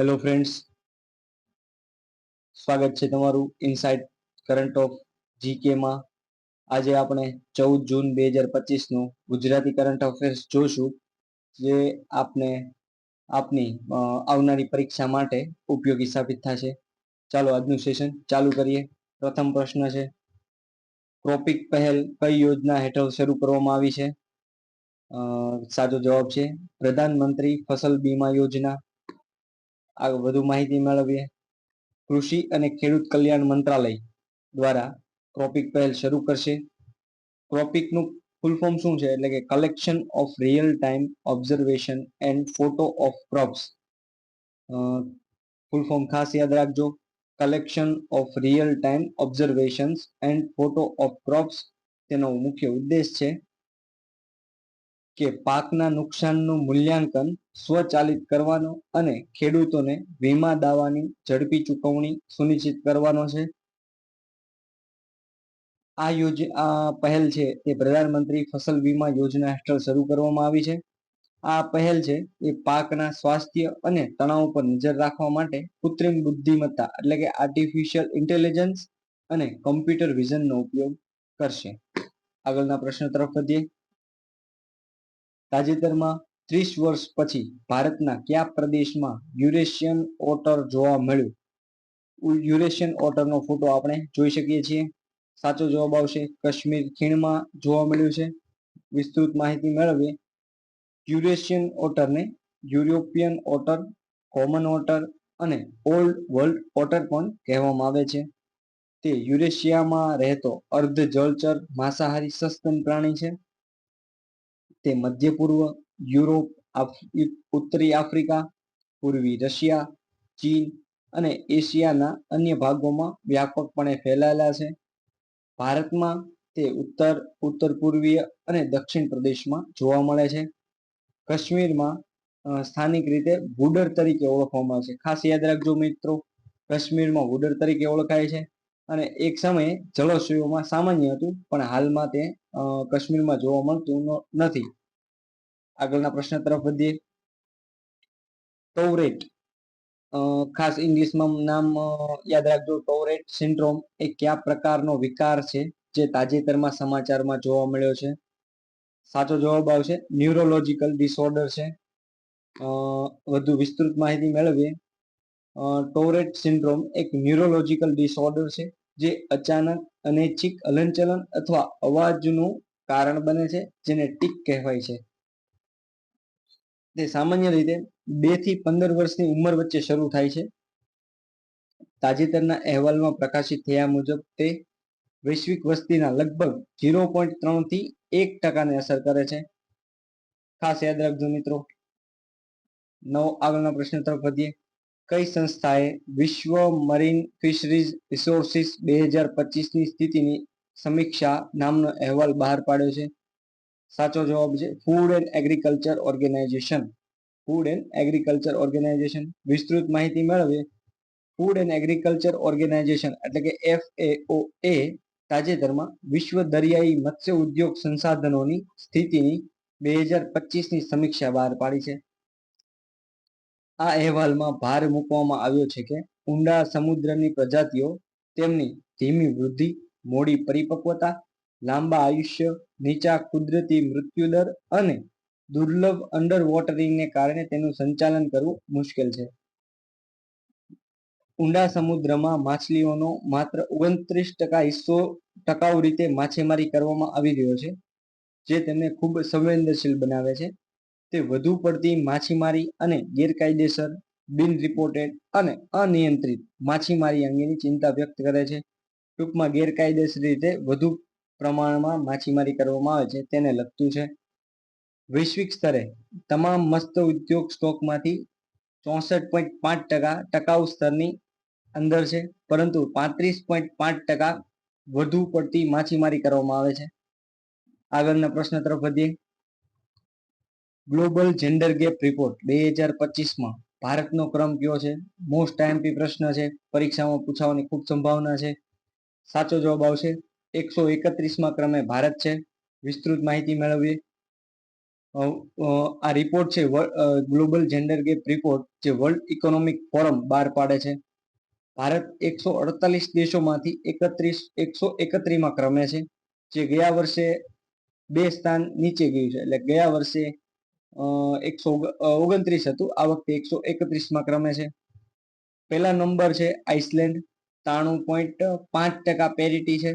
Hello friends સ્વાગત છે તમારું ઇનસાઇટ કરંટ ઓફ જીકેમાં આજે આપણે ચૌદ જૂન બે હજાર પચીસનું ગુજરાતી કરંટ અફેર્સ જોશું, જે આપને, આપની આવનારી પરીક્ષા માટે ઉપયોગી સાબિત થશે. ચાલો આજનું સેશન ચાલુ કરીએ. પ્રથમ પ્રશ્ન છે ક્રોપિક પહેલ કઈ યોજના હેઠળ શરૂ કરવામાં આવી છે? સાચો જવાબ છે, પ્રધાનમંત્રી ફસલ બીમા યોજના. આ વધુ માહિતી મેળવીએ. કૃષિ અને ખેડૂત કલ્યાણ મંત્રાલય દ્વારા ક્રોપિક પહેલ શરૂ કરશે. ક્રોપિકનું ફૂલ ફોર્મ શું છે? એટલે કે collection of real time observation and photo of crops full form ખાસ યાદ રાખજો. Collection of real time observations and photo of crops તેનો મુખ્ય ઉદ્દેશ છે. કે પાકના નુકસાનનું મૂલ્યાંકન સ્વચાલિત કરવાનો અને ખેડૂતોને વીમા દાવાની ઝડપી ચૂકવણી સુનિશ્ચિત કરવાનો છે. આ યોજ પહેલ છે તે પ્રધાનમંત્રી ફસલ વીમા યોજના હેઠળ શરૂ કરવામાં આવી છે. આ પહેલ છે એ પાકના સ્વાસ્થ્ય અને તણાવ પર નજર રાખવા માટે કૃત્રિમ બુદ્ધિમત્તા એટલે કે આર્ટિફિશિયલ ઇન્ટેલિજન્સ અને કમ્પ્યુટર વિઝનનો ઉપયોગ કરશે. આગળના પ્રશ્ન તરફ વધીએ. તાજેતરમાં ત્રીસ વર્ષ પછી ભારતના કયા પ્રદેશમાં યુરેશિયન ઓટર જોવા મળ્યું? યુરેશિયન ઓટરનો ફોટો આપણે જોઈ શકીએ છીએ. સાચો જવાબ આવશે કાશ્મીર ખીણમાં જોવા મળ્યું છે. વિસ્તૃત માહિતી મેળવીએ. યુરેશિયન ઓટરને યુરોપિયન ઓટર, કોમન ઓટર અને ઓલ્ડ વર્લ્ડ ઓટર પણ કહેવામાં આવે છે. તે યુરેશિયામાં રહેતો અર્ધ જળચર માંસાહારી સસ્તન પ્રાણી છે. તે મધ્ય પૂર્વ યુરોપ ઉત્તરી આફ્રિકા, પૂર્વી રશિયા, ચીન અને એશિયાના અન્ય ભાગોમાં વ્યાપકપણે ફેલાયેલા છે. ભારતમાં તે ઉત્તર ઉત્તર પૂર્વીય અને દક્ષિણ પ્રદેશમાં જોવા મળે છે. કાશ્મીરમાં સ્થાનિક રીતે વુડર તરીકે ઓળખવામાં આવે છે. ખાસ યાદ રાખજો મિત્રો, કાશ્મીરમાં વુડર તરીકે ઓળખાય છે. અને એક સમયે જળાશયોમાં સામાન્ય હતું, પણ હાલમાં તે કાશ્મીરમાં જોવા મળતું નથી. આગળના પ્રશ્ન તરફ વધીએ. ટોરેટ ખાસ ઇંગ્લિશમાં નામ યાદ રાખજો. ટોરેટ સિન્ડ્રોમ એ કયા પ્રકારનો વિકાર છે જે તાજેતરમાં સમાચારમાં જોવા મળ્યો છે? સાચો જવાબ આવશે, ન્યુરોલોજીકલ ડિસઓર્ડર છે. વધુ વિસ્તૃત માહિતી મેળવીએ. ટોરેટ સિન્ડ્રોમ એક ન્યુરોલોજીકલ ડિસઓર્ડર છે. જે અચાનક અનૈચ્છિક હલનચલન અથવા અવાજનું કારણ બને છે, જેને ટીક કહેવાય છે. તે સામાન્ય રીતે બેથી પંદર વર્ષની ઉંમર વચ્ચે શરૂ થાય છે. તાજેતરના અહેવાલમાં પ્રકાશિત થયા મુજબ તે વૈશ્વિક વસ્તીના લગભગ ઝીરો પોઈન્ટ ત્રણથી એક ટકાને અસર કરે છે. ખાસ યાદ રાખજો મિત્રો. નવ આગળના પ્રશ્ન તરફ વધીએ. કઈ સંસ્થાએ વિશ્વ મરીન ફિશરીઝ રિસોર્સિસ બે હજાર પચીસની સ્થિતિની સમીક્ષા નામનો અહેવાલ બહાર પાડ્યો છે? સાચો જવાબ છે food and agriculture organisation food and agriculture organisation વિસ્તૃત માહિતી મેળવીએ. ફૂડ એન્ડ એગ્રીકલ્ચર ઓર્ગેનાઇઝેશન એટલે કે એફએઓ એ તાજેતરમાં વિશ્વ દરિયાઈ મત્સ્ય ઉદ્યોગ સંસાધનોની સ્થિતિની બે હજાર પચીસની સમીક્ષા બહાર પાડી છે. આ અહેવાલમાં ભાર મૂકવામાં આવ્યો છે કે ઊંડા સમુદ્રની પ્રજાતિઓ તેમની ધીમી વૃદ્ધિ, મોડી પરિપક્વતા, લાંબા આયુષ્ય, નીચા કુદરતી મૃત્યુદર અને દુર્લભ અંડર વોટરિંગને કારણે તેનું સંચાલન કરવું મુશ્કેલ છે. ઊંડા સમુદ્રમાં માછલીઓનો માત્ર ઓગણત્રીસ ટકા હિસ્સો ટકાઉ રીતે માછીમારી કરવામાં આવી રહ્યો છે, જે તેમને ખૂબ સંવેદનશીલ બનાવે છે. તે વધુ પડતી માછીમારી અને ગેરકાયદેસર, બિન રિપોર્ટેડ અને અનિયંત્રિત માછીમારી અંગેની ચિંતા વ્યક્ત કરે છે. ટૂંકમાં ગેરકાયદેસર રીતે વધુ પ્રમાણમાં માછીમારી કરવામાં આવે છે તેને લગતું છે. વૈશ્વિક સ્તરે તમામ મસ્ત ઉદ્યોગ સ્ટોકમાંથી ચોસઠ પોઈન્ટ પાંચ ટકા ટકાઉ સ્તરની અંદર છે, પરંતુ પાંત્રીસ પોઈન્ટ પાંચ ટકા વધુ પડતી માછીમારી કરવામાં આવે છે. આગળના પ્રશ્ન તરફ વધીએ. ગ્લોબલ જેન્ડર ગેપ રિપોર્ટ બે હજાર પચીસમાં ભારતનો ક્રમ કયો છે? મોસ્ટ ટાઈમપી પ્રશ્ન છે. પરીક્ષામાં પૂછાવાની ખૂબ સંભાવના છે. સાચો જવાબ આવશે. એકસો એકત્રીસમાં ક્રમે ભારત છે. વિસ્તૃત માહિતી મેળવીએ. આ રિપોર્ટ છે ગ્લોબલ જેન્ડર ગેપ રિપોર્ટ જે વર્લ્ડ ઇકોનોમિક ફોરમ બહાર પાડે છે. ભારત એકસો અડતાલીસ દેશોમાંથી એકત્રીસ, એકસો એકત્રીસમાં ક્રમે છે. જે ગયા વર્ષે બે સ્થાન નીચે ગયું છે. એટલે ગયા વર્ષે એકસો ઓગણત્રીસ હતું. આ વખતે એકસો એકત્રીસમાં ક્રમે છે. પહેલા નંબર છે આઇસલેન્ડ. ત્રાણું પોઈન્ટ પાંચ ટકા પેરિટી છે.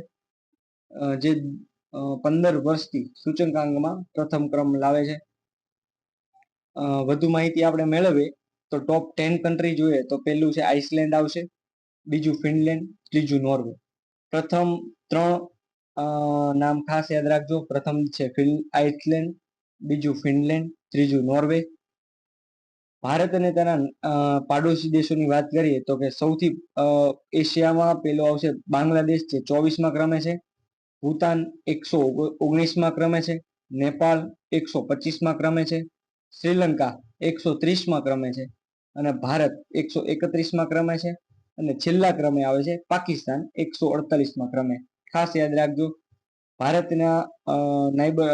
જે પંદર વર્ષથી સૂચકાંકમાં પ્રથમ ક્રમ લાવે છે. વધુ માહિતી આપણે મેળવીએ તો ટોપ ટેન કન્ટ્રી જોઈએ તો પહેલું છે આઇસલેન્ડ આવશે. બીજું ફિનલેન્ડ, ત્રીજું નોર્વે. પ્રથમ ત્રણ નામ ખાસ યાદ રાખજો. પ્રથમ છે આઇસલેન્ડ, બીજું ફિનલેન્ડ ત્રીજું નોર્વે. ભારત અને તેના પાડોશી દેશોની વાત કરીએ તો કે સૌથી એશિયામાં પેલો આવશે બાંગ્લાદેશ છે ચોવીસમાં ક્રમે છે. ભૂતાન એકસો ઓગણીસમાં ક્રમે છે. નેપાળ એકસો પચીસમાં ક્રમે છે. શ્રીલંકા એકસો ત્રીસમાં ક્રમે છે. અને ભારત એકસો એકત્રીસમાં ક્રમે છે. અને છેલ્લા ક્રમે આવે છે પાકિસ્તાન એકસો અડતાલીસમાં ક્રમે. ખાસ યાદ રાખજો, ભારતના નાઈબર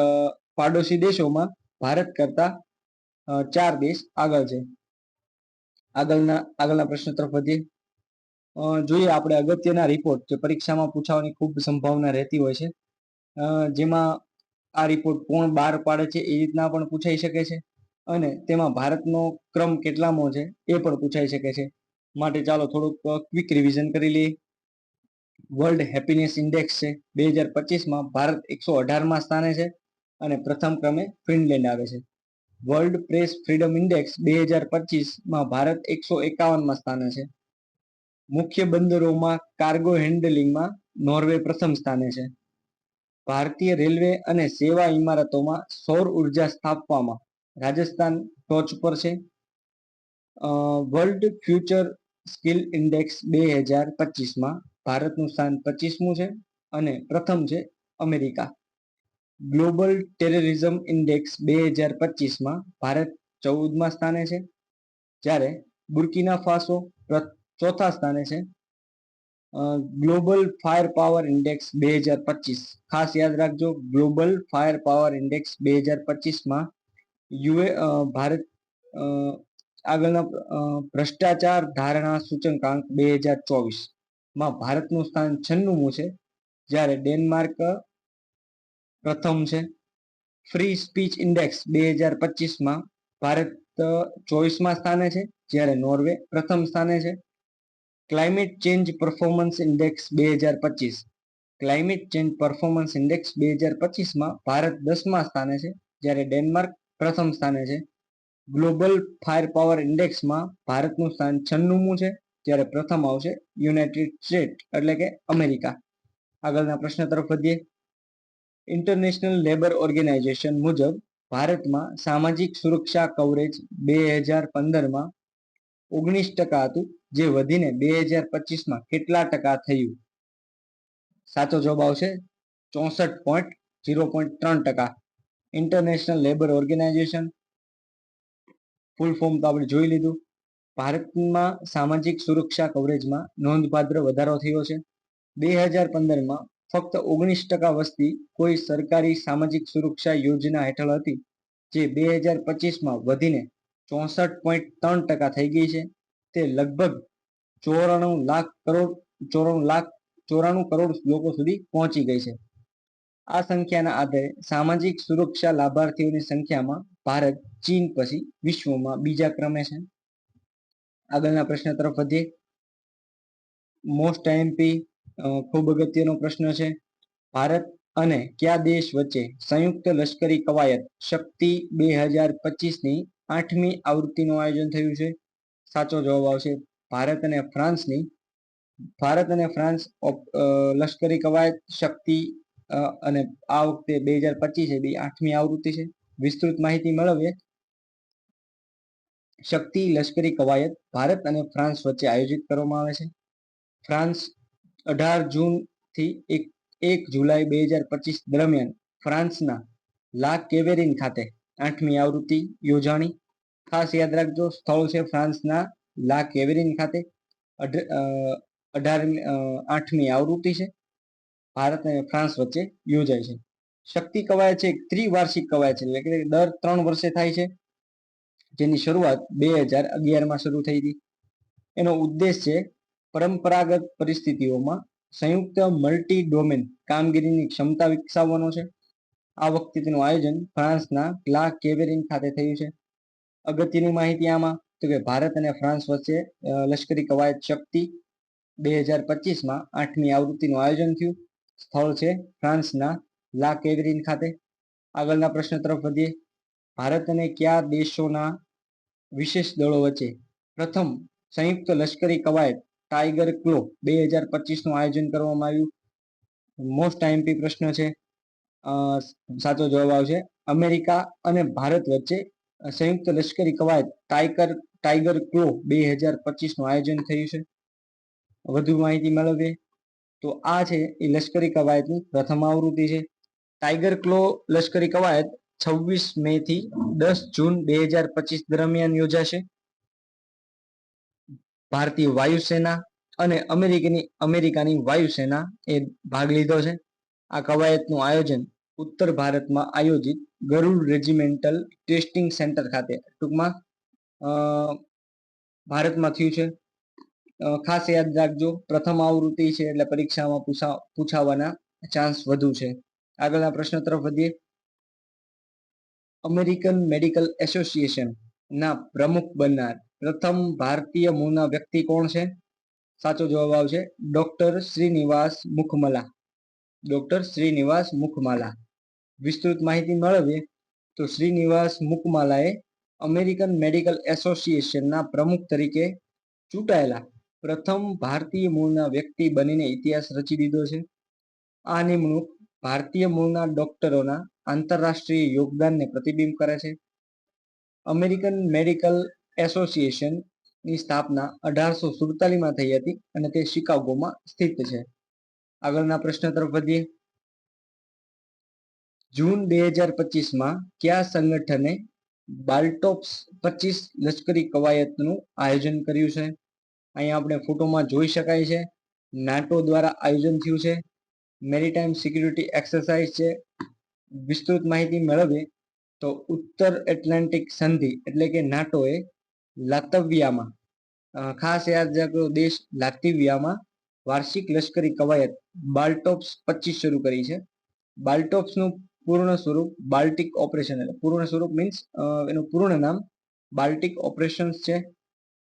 પાડોશી દેશોમાં ભારત કરતા ચાર દેશ આગળ છે. આગળના આગળના પ્રશ્ન તરફ વધીએ. જોઈએ આપણે અગત્યના રિપોર્ટ જે પરીક્ષામાં પૂછાવાની ખૂબ સંભાવના રહેતી હોય છે. જેમાં આ રિપોર્ટ કોણ બહાર પાડે છે એ રીતના પણ પૂછાઈ શકે છે. અને તેમાં ભારતનો ક્રમ કેટલામો છે એ પણ પૂછાઈ શકે છે. માટે ચાલો થોડુંક ક્વિક રિવિઝન કરી લઈએ. વર્લ્ડ હેપીનેસ ઇન્ડેક્સ છે. બે હજાર પચીસમાં ભારત એકસો અઢારમાં સ્થાને છે. અને પ્રથમ ક્રમે ફિનલેન્ડ આવે છે. વર્લ્ડ પ્રેસ ફ્રીડમ ઇન્ડેક્સ બે હજાર પચીસમાં ભારત એકસો એકાવનમાં સ્થાને છે. મુખ્ય બંદરોમાં કાર્ગો હેન્ડલિંગમાં નોર્વે પ્રથમ સ્થાને છે. ભારતીય રેલવે અને સેવા ઇમારતોમાં સૌર ઊર્જા સ્થાપવામાં રાજસ્થાન ટોચ પર છે. વર્લ્ડ ફ્યુચર સ્કિલ ઇન્ડેક્સ બે હજાર પચીસમાં ભારતનું સ્થાન પચીસમું છે અને પ્રથમ છે અમેરિકા. ગ્લોબલ ટેરરિઝમ ઇન્ડેક્સ બે હજાર પચીસમાં ભારત ચૌદમાં સ્થાને છે, જ્યારે બુર્કિના ફાસો ચોથા સ્થાને છે. ગ્લોબલ ફાયર પાવર ઇન્ડેક્સ બે હજાર પચીસ. ખાસ યાદ રાખજો, ગ્લોબલ ફાયર પાવર ઇન્ડેક્સ બે હજાર પચીસમાં યુએ ભારત આગળના ભ્રષ્ટાચાર ધારણા સૂચકાંક બે હજાર ચોવીસમાં ભારતનું સ્થાન છન્નુમું છે, જ્યારે ડેનમાર્ક પ્રથમ છે. ફ્રી સ્પીચ ઇન્ડેક્સ બે હજાર પચીસમાં ભારત ચોવીસમાં સ્થાને છે, જ્યારે નોર્વે પ્રથમ સ્થાને છે. ક્લાઇમેટ ચેન્જ પરફોર્મન્સ ઇન્ડેક્સ બે હજાર પચીસ. ક્લાઇમેટ ચેન્જ પરફોર્મન્સ ઇન્ડેક્સ બે હજાર પચીસમાં ભારત દસમા સ્થાને છે, જ્યારે ડેનમાર્ક પ્રથમ સ્થાને છે. ગ્લોબલ ફાયર પાવર ઇન્ડેક્સમાં ભારતનું સ્થાન છન્નુમું છે, જ્યારે પ્રથમ આવશે યુનાઇટેડ સ્ટેટ એટલે કે અમેરિકા. આગળના પ્રશ્ન તરફ વધીએ. ઇન્ટરનેશનલ લેબર ઓર્ગેનાઇઝેશન મુજબ ભારતમાં સામાજિક સુરક્ષા કવરેજ બે હજાર પંદરમાં ઓગણીસ ટકા હતું, જે વધીને બે હજાર પચીસમાં કેટલા ટકા થયું? સાચો જવાબ આવશે ચોસઠ પોઈન્ટ ઝીરો પોઈન્ટ ત્રણ ટકા. International labour organisation full form તો આપણે જોઈ લીધું. ભારતમાં સામાજિક સુરક્ષા કવરેજમાં નોંધપાત્ર વધારો થયો છે. બે હજાર પંદરમાં ફક્ત ઓગણીસ ટકા વસ્તી કોઈ સરકારી સામાજિક સુરક્ષા યોજના હેઠળ હતી, જે બે હજાર પચીસમાં વધીને ચોસઠ પોઈન્ટ ત્રણ ટકા થઈ ગઈ છે. તે લગભગ ચોરાણું લાખ કરોડ, ચોરાણું લાખ, ચોરાણું કરોડ લોકો સુધી પહોંચી ગઈ છે. આ સંખ્યાના આધારે સામાજિક સુરક્ષા લાભાર્થીઓની સંખ્યામાં ભારત, ચીન પછી વિશ્વમાં બીજા ક્રમે છે. આગળના પ્રશ્ન તરફ વધીએ. મોસ્ટ આઈએમપી ખૂબ અગત્યનો પ્રશ્ન છે. ભારત અને કયા દેશ વચ્ચે સંયુક્ત લશ્કરી કવાયત શક્તિ બે હજાર પચીસની આઠમી આવૃત્તિનું આયોજન થયું છે? સાચો જવાબ આવશે ભારત અને ફ્રાન્સની. ભારત અને ફ્રાન્સ લશ્કરી કવાયત શક્તિ અને આ વખતે બે હજાર પચીસ એ બે આઠમી આવૃત્તિ છે. વિસ્તૃત માહિતી મેળવીએ. શક્તિ લશ્કરી કવાયત ભારત અને ફ્રાન્સ વચ્ચે આયોજિત કરવામાં આવે છે. ફ્રાન્સ અઢાર જૂનથી એક એક જુલાઈ બે હજાર પચીસ દરમિયાન ફ્રાન્સના લા કેવેરિન ખાતે આઠમી આવૃત્તિ યોજાણી. ખાસ યાદ રાખજો, સ્થળ છે ફ્રાન્સના લા કેવેરિન ખાતે. અઢાર આઠમી આવૃત્તિ છે. ભારત અને ફ્રાન્સ વચ્ચે યોજાય છે. શક્તિ કવાયત છે ત્રિવાર્ષિક કવાયત છે, એટલે દર ત્રણ વર્ષે થાય છે. જેની શરૂઆત બે હજાર અગિયારમાં શરૂ થઈ હતી. એનો ઉદ્દેશ છે પરંપરાગત પરિસ્થિતિઓમાં સંયુક્ત મલ્ટી ડોમેન કામગીરીની ક્ષમતા વિકસાવવાનો છે. આ વખતે તેનું આયોજન ફ્રાન્સના ક્લા કેવેરિન ખાતે થયું છે. અગત્યની માહિતી આમાં, તો કે ભારત અને ફ્રાન્સ વચ્ચે લશ્કરી કવાયત શક્તિ બે હજાર પચીસમાં આઠમી આવૃત્તિનું આયોજન થયું. સ્થળ છે ફ્રાન્સના લા કેવરીન ખાતે. આગળના પ્રશ્ન તરફ વધીએ. ભારત અને કયા દેશોના વિશેષ દળો વચ્ચે પ્રથમ સંયુક્ત લશ્કરી કવાયત ટાઈગર ક્લો બે હજાર પચીસનું આયોજન કરવામાં આવ્યું. મોસ્ટ આઈએમપી પ્રશ્ન છે. સાચો જવાબ આવશે. અમેરિકા અને ભારત વચ્ચે સંયુક્ત લશ્કરી કવાયત ટાઈગર ટાઈગર ક્લો બે હજાર પચીસનું આયોજન થયું છે. વધુ માહિતી મેળવીએ. તો આ છે એ લશ્કરી કવાયતની પ્રથમ આવૃત્તિ છે. ટાઈગર ક્લો લશ્કરી કવાયત છવ્વીસ મે થી દસ જૂન બે હજાર પચીસ દરમિયાન યોજાશે. ભારતીય વાયુસેના અને અમેરિકની, અમેરિકાની વાયુસેના એ ભાગ લીધો છે. આ કવાયતનું આયોજન ઉત્તર ભારતમાં આયોજિત ગરુડ રેજિમેન્ટલ ટેસ્ટિંગ સેન્ટર ખાતે ટૂંકમાં ભારતમાં થયું છે. ખાસ યાદ રાખજો, પ્રથમ આવૃત્તિ છે એટલે પરીક્ષામાં પૂછા, પૂછાવાના ચાન્સ વધુ છે. આગળના પ્રશ્ન તરફ વધીએ. અમેરિકન મેડિકલ એસોસિએશન ના પ્રમુખ બનનાર પ્રથમ ભારતીય મૂળના વ્યક્તિ કોણ છે? સાચો જવાબ આવશે ડોક્ટર શ્રીનિવાસ મુખમલા. ડોક્ટર શ્રીનિવાસ મુખમાલા. વિસ્તૃત માહિતી મેળવીએ તો શ્રીનિવાસ મુખમાલાએ અમેરિકન મેડિકલ એસોસિએશનના પ્રમુખ તરીકે ચૂંટાયેલા પ્રથમ ભારતીય મૂળના વ્યક્તિ બનીને ઇતિહાસ રચી દીધો છે. આ નિમણૂક ભારતીય મૂળના ડોક્ટરોના આંતરરાષ્ટ્રીય યોગદાનને પ્રતિબિંબ કરે છે. અમેરિકન મેડિકલ એસોસિએશનની સ્થાપના અઢારસો સુડતાલીસમાં થઈ હતી અને તે શિકાગોમાં સ્થિત છે. આગળના પ્રશ્ન તરફ વધીએ. જૂન બે હજાર પચીસમાં કયા સંગઠને બાલ્ટોપ્સ પચીસ લશ્કરી કવાયતનું આયોજન કર્યું છે? અહીંયા આપણે ફોટોમાં જોઈ શકાય છે. નાટો દ્વારા આયોજન થયું છે. મેરીટાઈમ સિક્યુરિટી એક્સરસાઇઝ છે. વિસ્તૃત માહિતી મેળવીએ તો ઉત્તર એટલાન્ટિક સંધિ એટલે કે નાટોએ લાતવિયામાં. ખાસ યાદ રાખો દેશ લાતવિયામાં વાર્ષિક લશ્કરી કવાયત બાલ્ટોપ્સ પચીસ શરૂ કરી છે. બાલ્ટોપ્સનું પૂર્ણ સ્વરૂપ બાલ્ટિક ઓપરેશન એટલે પૂર્ણ સ્વરૂપ મીન્સ એનું પૂર્ણ નામ બાલ્ટિક ઓપરેશન્સ છે.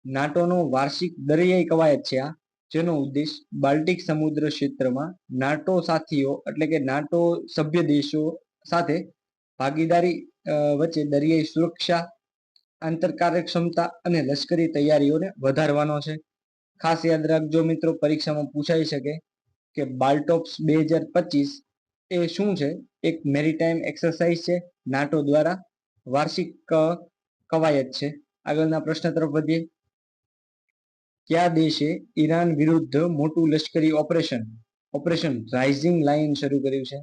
નાટોનો વાર્ષિક દરિયાઈ કવાયત છે આ, જેનો ઉદ્દેશ બાલ્ટિક સમુદ્ર ક્ષેત્રમાં નાટો સાથીઓ એટલે કે નાટો સભ્ય દેશો સાથે ભાગીદારી વચ્ચે દરિયાઈ સુરક્ષા આંતર કાર્યક્ષમતા અને લશ્કરી તૈયારીઓને વધારવાનો છે. ખાસ યાદ રાખજો મિત્રો, પરીક્ષામાં પૂછાઈ શકે કે બાલ્ટોપ્સ બે હજાર પચીસ એ શું છે? એક મેરીટાઈમ એક્સરસાઇઝ છે. નાટો દ્વારા વાર્ષિક કવાયત છે. આગળના પ્રશ્ન તરફ વધીએ. કયા દેશે ઈરાન વિરુદ્ધ મોટું લશ્કરી ઓપરેશન ઓપરેશન રાઇઝિંગ લાઇન શરૂ કર્યું છે?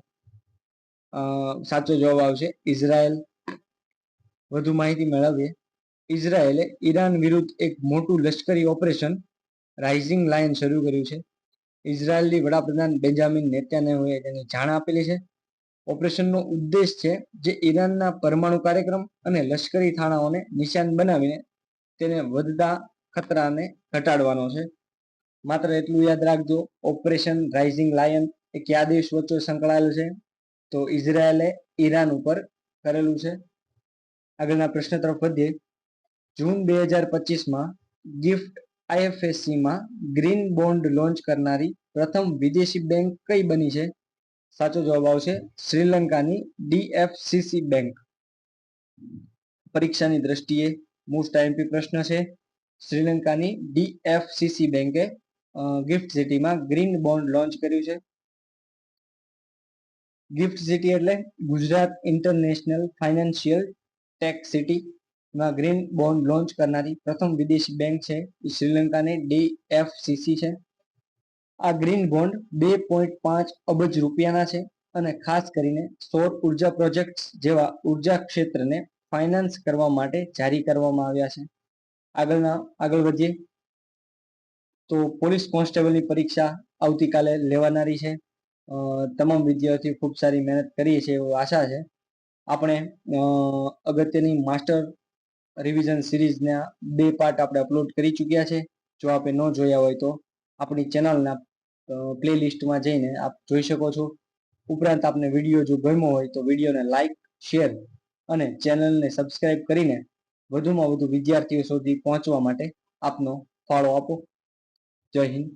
સાચો જવાબ આવશે. ઇઝરાયલ. વધુ માહિતી મેળવીએ. ઇઝરાયેલે ઈરાન વિરુદ્ધ એક મોટું લશ્કરી ઓપરેશન રાઇઝિંગ લાયન શરૂ કર્યું છે. ઇઝરાયેલની વડાપ્રધાન બેન્જામિન નેતાન્યાહુએ તેની જાણ આપેલી છે. ઓપરેશનનો ઉદ્દેશ છે જે ઈરાનના પરમાણુ કાર્યક્રમ અને લશ્કરી થાણાઓને નિશાન બનાવીને તેને વધતા ખતરાને ઘટાડવાનો છે. માત્ર એટલું યાદ રાખજો, ઓપરેશન રાઇઝિંગ લાયન એ કયા દેશ વચ્ચે સંકળાયેલું છે. તો ઇઝરાયેલે ઈરાન ઉપર કરેલું છે. આગળના પ્રશ્ન તરફ વધીએ. જૂન બે હજાર પચીસમાં ગિફ્ટ આઈએફએસસીમાં ગ્રીન બોન્ડ લોન્ચ કરનારી પ્રથમ વિદેશી બેંક કઈ બની છે? સાચો જવાબ આવશે શ્રીલંકાની ડીએફસીસી બેંક. પરીક્ષાની દ્રષ્ટિએ મોસ્ટ આઈએમપી પ્રશ્ન છે. શ્રીલંકાની ડીએફસીસી બેંકે ગિફ્ટ સિટીમાં ગ્રીન બોન્ડ લોન્ચ કર્યું છે. ગિફ્ટ સિટી એટલે Gujarat international financial tech city. માં ગ્રીન બોન્ડ લોન્ચ કરનારી પ્રથમ વિદેશી બેંક છે. એ શ્રીલંકાની ડીએફસીસી છે. આ ગ્રીન બોન્ડ બે પોઈન્ટ પાંચ અબજ રૂપિયાના છે અને ખાસ કરીને સૌર ઊર્જા પ્રોજેક્ટ્સ જેવા ઊર્જા ક્ષેત્રને ફાઇનાન્સ કરવા માટે જારી કરવામાં આવ્યા છે. આગળના, આગળ વધીએ. તો પોલીસ કોન્સ્ટેબલની પરીક્ષા આવતીકાલે લેવાનારી છે. તમામ વિદ્યાર્થીઓ ખૂબ સારી મહેનત કરીએ છીએ એવી આશા છે. આપણે અગત્યની માસ્ટર રિવિઝન સિરીઝના બે પાર્ટ આપણે અપલોડ કરી ચૂક્યા છે. જો આપે ન જોયા હોય તો આપણી ચેનલના પ્લે લિસ્ટમાં જઈને આપ જોઈ શકો છો. ઉપરાંત આપને વીડિયો જો ગમ્યો હોય તો વિડીયોને લાઈક શેર અને ચેનલને સબસ્ક્રાઇબ કરીને વધુમાં વધુ વિદ્યાર્થીઓ સુધી પહોંચવા માટે આપનો ફાળો આપો. જય હિન્દ.